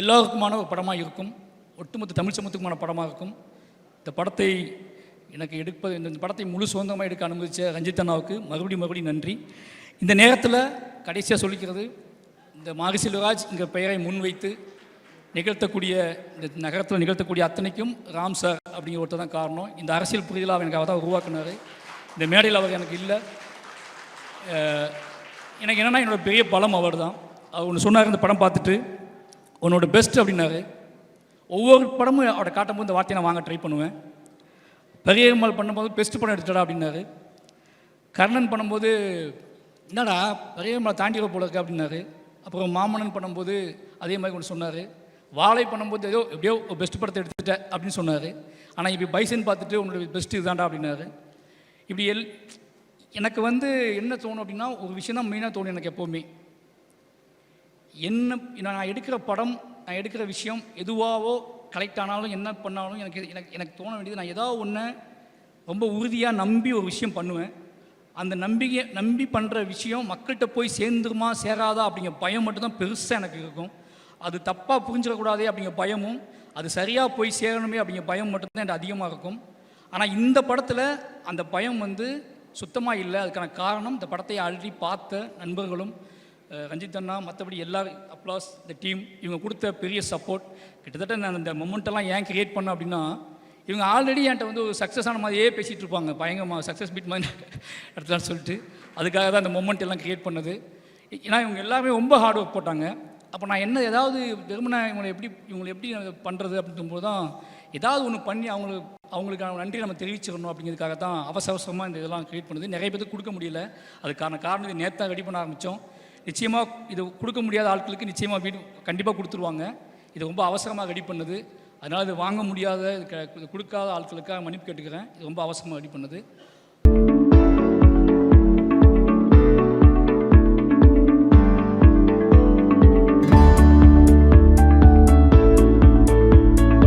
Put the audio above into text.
எல்லாருக்குமான ஒரு படமாக இருக்கும். ஒட்டுமொத்த தமிழ் சமூகத்துக்குமான படமாக இருக்கும். இந்த படத்தை எனக்கு எடுப்பது இந்த படத்தை முழு சுதந்திரமாக எடுக்க அனுமதித்த ரஞ்சித் அண்ணாவுக்கு மறுபடியும் மறுபடியும் நன்றி. இந்த நேரத்தில் கடைசியாக சொல்லிக்கிறது இந்த மாரி செல்வராஜ் இங்கே பெயரை முன்வைத்து நிகழ்த்தக்கூடிய இந்த நகரத்தில் நிகழ்த்தக்கூடிய அத்தனைக்கும் ராம் சார் அப்படிங்கிற ஒருத்தர் தான் காரணம். இந்த அரசியல் புரிதலாக அவர் எனக்கு அவர் தான் உருவாக்குனார். இந்த மேடையில் அவர் எனக்கு இல்லை. எனக்கு என்னென்னா என்னோட பெரிய பலம் அவர் தான் அவர் ஒன்று சொன்னார் இந்த படம் பார்த்துட்டு. உன்னோட பெஸ்ட் அப்படின்னாரு. ஒவ்வொரு படமும் அவரை காட்டும்போது இந்த வார்த்தையை நான் வாங்க ட்ரை பண்ணுவேன். பெரியம்மாள் பண்ணும்போது பெஸ்ட் படம் எடுத்துடா அப்படின்னாரு. கர்ணன் பண்ணும்போது என்னடா பெரியம்மாள் தாண்டி போல இருக்கு அப்படின்னாரு. அப்புறம் மாமன்னன் பண்ணும்போது அதே மாதிரி ஒன்று சொன்னார். வாழை பண்ணும்போது ஏதோ எப்படியோ ஒரு பெஸ்ட் படத்தை எடுத்துட்ட அப்படின்னு சொன்னார். ஆனால் இப்போ பைசன் பார்த்துட்டு உன்னோட பெஸ்ட் இதுதான்டா அப்படின்னாரு. இப்படி எல் எனக்கு வந்து என்ன தோணும் அப்படின்னா ஒரு விஷயம் தான் மெயினாக தோணும் எனக்கு எப்போவுமே. என்ன நான் எடுக்கிற படம் நான் எடுக்கிற விஷயம் எதுவாவோ கலெக்ட் ஆனாலும் என்ன பண்ணாலும் எனக்கு எனக்கு எனக்கு தோண வேண்டியது நான் ஏதாவது ஒன்று ரொம்ப உறுதியாக நம்பி ஒரு விஷயம் பண்ணுவேன். அந்த நம்பிக்கை நம்பி பண்ணுற விஷயம் மக்கள்கிட்ட போய் சேர்ந்துருமா சேராதா அப்படிங்கிற பயம் மட்டும்தான் பெருசாக எனக்கு இருக்கும். அது தப்பாக புரிஞ்சிடக்கூடாதே அப்படிங்கிற பயமும் அது சரியாக போய் சேரணுமே அப்படிங்கிற பயம் மட்டும்தான் எனக்கு அதிகமாக இருக்கும். ஆனால் இந்த படத்தில் அந்த பயம் வந்து சுத்தமாக இல்லை. அதுக்கான காரணம் இந்த படத்தை ஆல்ரெடி பார்த்த நண்பர்களும் ரஞ்சித் அண்ணா மற்றபடி எல்லா அப்ளாஸ் இந்த டீம் இவங்க கொடுத்த பெரிய சப்போர்ட் கிட்டத்தட்ட நான் இந்த மொமெண்ட்டெல்லாம் ஏன் கிரியேட் பண்ணேன் அப்படின்னா இவங்க ஆல்ரெடி என்கிட்ட வந்து ஒரு சக்ஸஸ் ஆன மாதிரியே பேசிகிட்டு இருப்பாங்க. பயங்கரமாக சக்ஸஸ் பீட் மாதிரி எடுத்துலான்னு சொல்லிட்டு. அதுக்காக தான் இந்த மொமெண்ட் எல்லாம் கிரியேட் பண்ணது. ஏன்னா இவங்க எல்லாருமே ரொம்ப ஹார்ட் ஒர்க் போட்டாங்க. அப்போ நான் என்ன ஏதாவது வெறுமனே இவங்களை எப்படி இவங்களை எப்படி பண்ணுறது அப்படிங்கும்போது தான் ஏதாவது ஒன்று பண்ணி அவங்களுக்கு அவங்களுக்கான நன்றி நம்ம தெரிவிச்சிடணும் அப்படிங்கிறதுக்காக தான் அவசர அவசரமாக இந்த இதெல்லாம் கிரியேட் பண்ணுது. நிறைய பேருக்கு கொடுக்க முடியல. அதுக்கான காரணம் நேற்று தான் ரெடி பண்ண ஆரம்பித்தோம் நிச்சயமாக இது கொடுக்க முடியாத ஆட்களுக்கு நிச்சயமாக வீடு கண்டிப்பாக கொடுத்துருவாங்க. இது ரொம்ப அவசரமாக ரெடி பண்ணுது. அதனால் இது வாங்க முடியாத கொடுக்காத ஆட்களுக்காக மன்னிப்பு கேட்டுக்கிறேன். இது ரொம்ப அவசரமாக ரெடி பண்ணுது.